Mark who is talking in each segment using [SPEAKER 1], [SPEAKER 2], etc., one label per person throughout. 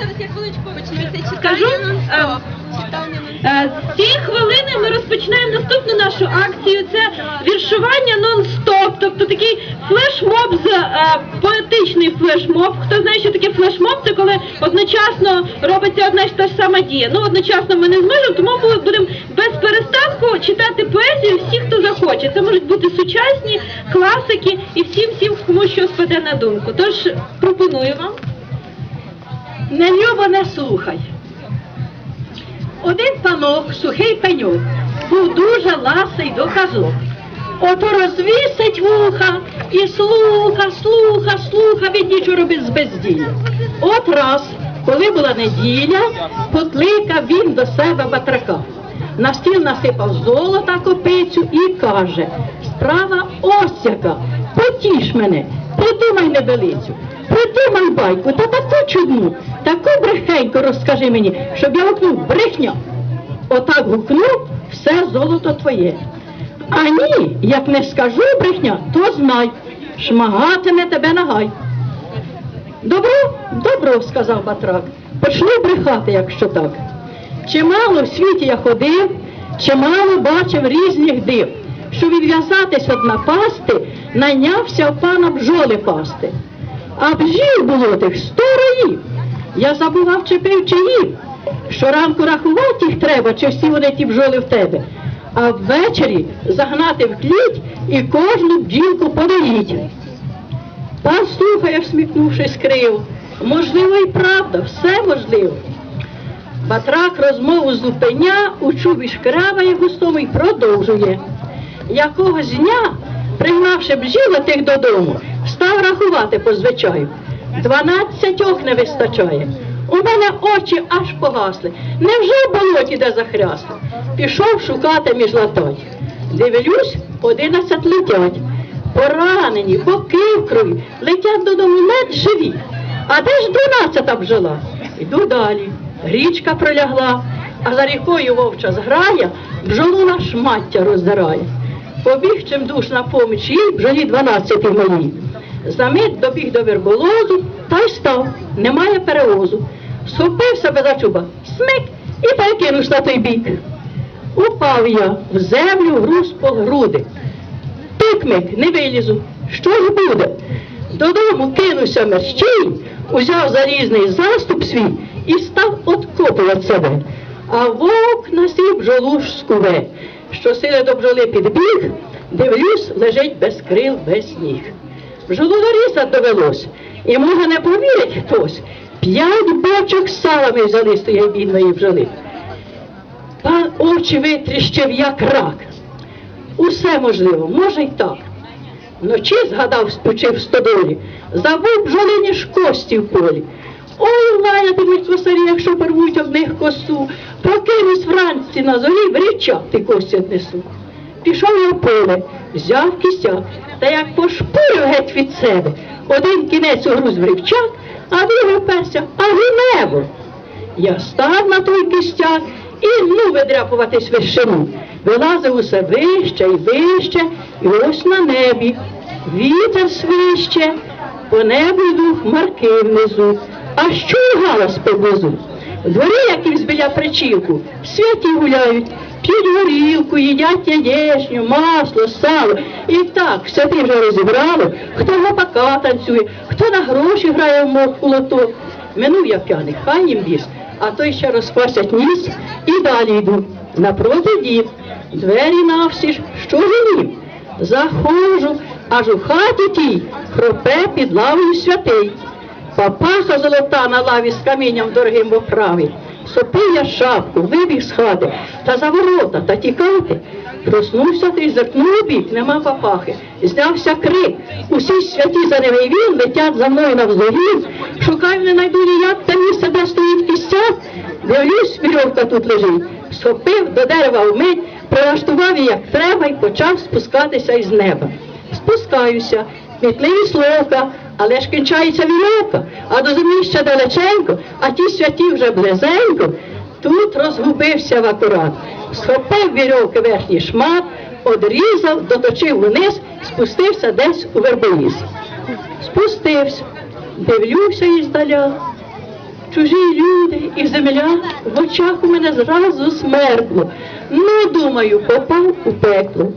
[SPEAKER 1] Зараз я
[SPEAKER 2] Скажу, е. Е, З цієї хвилини ми розпочинаємо наступну нашу акцію. Це віршування нон-стоп, тобто такий флешмоб з е, поетичний флешмоб. Хто знає, що таке флешмоб, це коли одночасно робиться одна ж та ж сама дія. Ну одночасно ми не зможемо, тому ми будемо без перестанку читати поезію всі, хто захоче. Це можуть бути сучасні класики і всім всім, кому що спаде на думку. Тож пропоную вам.
[SPEAKER 3] Не любо не слухай. Один панок, сухий пеньок, був дуже ласий до казок. Ото розвісить вуха і слуха, слуха, слуха, від нічого робить з безділля. От раз, коли була неділя, покликав він до себе батрака. На стіл насипав золота копицю і каже, справа ось яка, потіш мене, придумай небелицю, придумай байку, та таку чудну, таку брехеньку розкажи мені, щоб я гукнув брехня. Отак гукнув, все золото твоє. А ні, як не скажу брехня, то знай, шмагатиме тебе нагай. Добро, добро, сказав батрак. Почну брехати, якщо так. Чимало в світі я ходив, чимало бачив різних див. Щоб відв'язатись од напасти, найнявся в пана бджоли пасти. А бжів було тих сто роїв. Я забував, чи пив, чи їв. Щоранку рахувати їх треба, чи всі вони ті бджоли в тебе. А ввечері загнати в кліть і кожну бджілку подоїть. Пан слухає, всміхнувшись криво. Можливо, і правда, все можливо. Батрак розмову зупиня, у чубі шкрябає густому і продовжує. Якогось дня, пригнавши бджілатих додому, став рахувати по звичаю. Дванадцятьох не вистачає. У мене очі аж погасли. Невже в болоті де захрясли? Пішов шукати між латой. Дивлюсь, одинадцять летять. Поранені, боки в крові, летять додому ледь живі. А де ж дванадцята бджола? Йду далі. Річка пролягла, а за рікою вовча зграя, бджолу на шмаття роздирає. Побіг чим душ на поміч їй бджолі дванадцяти мої. Замить добіг до верболозу та й став, немає перевозу. Схопив себе за чуба, смик і перекинув на той бік. Упав я в землю груз по груди. Тикмик, не вилізу. Що ж буде? Додому кинувся мерщій, узяв залізний заступ свій і став откопувати себе. А вовк на сій ж скуве. Що сили до бджоли підбіг, дивлюсь, лежить без крил, без ніг. Бджолу дорізати довелось, і може не повірить хтось. П'ять бочок сала ми взяли з тієї бідної бджоли. Пан очі витріщив, як рак. Усе можливо, може й так. Вночі згадав, спочив в стодолі, забув бджолині ж кості в полі. Ой, лаятимуть косарі, якщо порвуть одних косу, прокинусь вранці на зорі, в річак ти кості однесу. Пішов я в поле, взяв кістяк, та як пошпурив геть від себе, один кінець угруз в рівчак, а другий перся, аж у небо. Я став на той кістяк і ну видряпуватись вершину. Вилазив усе вище і вище, і ось на небі. Вітер свище, по небу йду хмарки внизу, а що галас поблизу. В дворі якимсь біля причілку, святі гуляють, п'ють горілку, їдять яєчню, масло, сало. І так, все ти вже розібрали, хто гопака танцює, хто на гроші грає в мох у лото. Минув я п'яний, хай їм біс, а той ще розквасять ніс і далі йду. Напроти дів, двері навсі ж, що жалів. Заходжу, аж у хаті тій хропе під лавою святий. Папаха золота на лаві з камінням дорогим в оправі. Сопив я шапку, вибіг з хати, та за ворота, та тікати. Проснувся ти, зеркнув бік, нема папахи. Знявся крик. Усі святі за ними він летять за мною навздогін. Шукаю, не найду ніяк, та місце, де стоїть кістяк. Дивлюсь, вірьовка тут лежить. Схопив до дерева вмить, прилаштував її як треба і почав спускатися із неба. Спускаюся, кмітливі словка, але ж кінчається вірьовка, а до землі ще далеченько, а ті святі вже близенько. Тут розгубився в акурат, схопив вірьовки верхній шмат, одрізав, доточив униз, спустився десь у верболіс. Спустився, дивлюся іздаля. чужі люди і земля в очах у мене зразу смеркло. Ну, думаю, попав у пекло.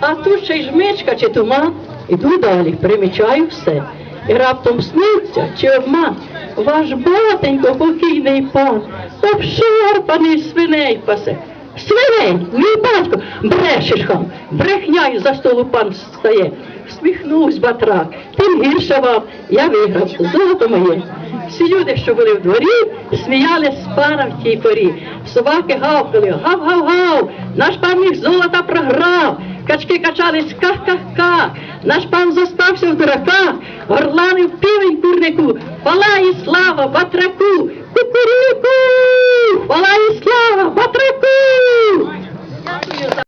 [SPEAKER 3] А тут ще й жмичка чи туман. Іду далі, примічаю все. І раптом сниться чи обман. Ваш батенько покійний пан, обшарпаний свиней пасе. Свиней, мій батько, брешеш хам, брехня із за столу пан стає. Сміхнувсь батрак, тим гірше вам, я виграв, золото моє. Всі люди, що були в дворі, сміялись з пана в тій порі. Собаки гавкали, гав-гав-гав, наш пан їх золота програв. Качки качались ка-ка-ка, наш пан зостався в дураках, в півень курнику, палає слава батраку, кукуріку, і слава батраку.